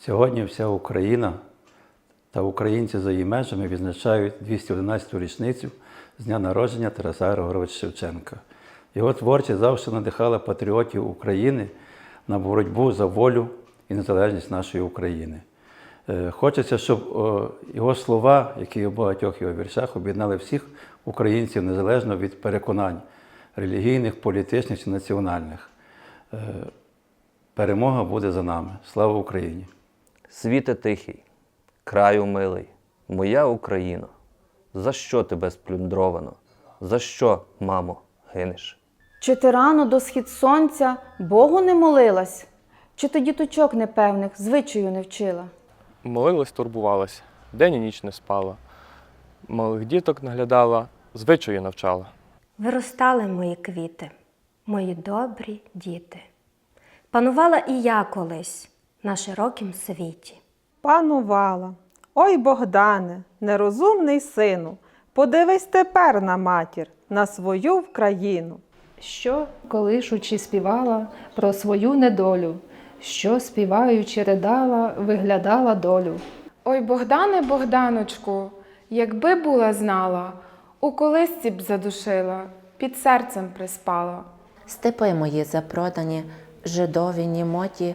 Сьогодні вся Україна та українці за її межами відзначають 211-ту річницю з дня народження Тараса Григоровича Шевченка. Його творчість завжди надихала патріотів України на боротьбу за волю і незалежність нашої України. Е, Хочеться, щоб його слова, які в багатьох його віршах, об'єднали всіх українців незалежно від переконань релігійних, політичних чи національних. Е, Перемога буде за нами. Слава Україні! Світе тихий, краю милий, моя Україно, за що тебе сплюндровано? За що, мамо, гинеш? Чи ти рано до схід сонця Богу не молилась? Чи ти діточок непевних звичаю не вчила? Молилась, турбувалась, день і ніч не спала. Малих діток наглядала, звичаю навчала. Виростали мої квіти, мої добрі діти. Панувала і я колись на широкім світі. Панувала. Ой, Богдане, нерозумний сину, подивись тепер на матір, на свою Вкраїну. що, колишучи, співала про свою недолю, що, співаючи, ридала, виглядала долю. Ой, Богдане, Богданочку, якби була знала, у колисці б задушила, під серцем приспала. Степи мої запродані, жидові німоті,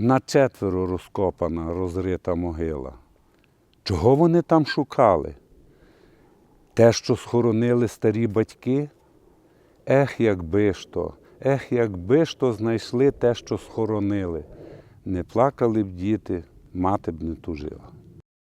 На четверо розкопана, розрита могила. Чого вони там шукали? Те, що схоронили старі батьки? Ех, якби ж то, ех, якби ж то знайшли те, що схоронили. Не плакали б діти, мати б не тужила.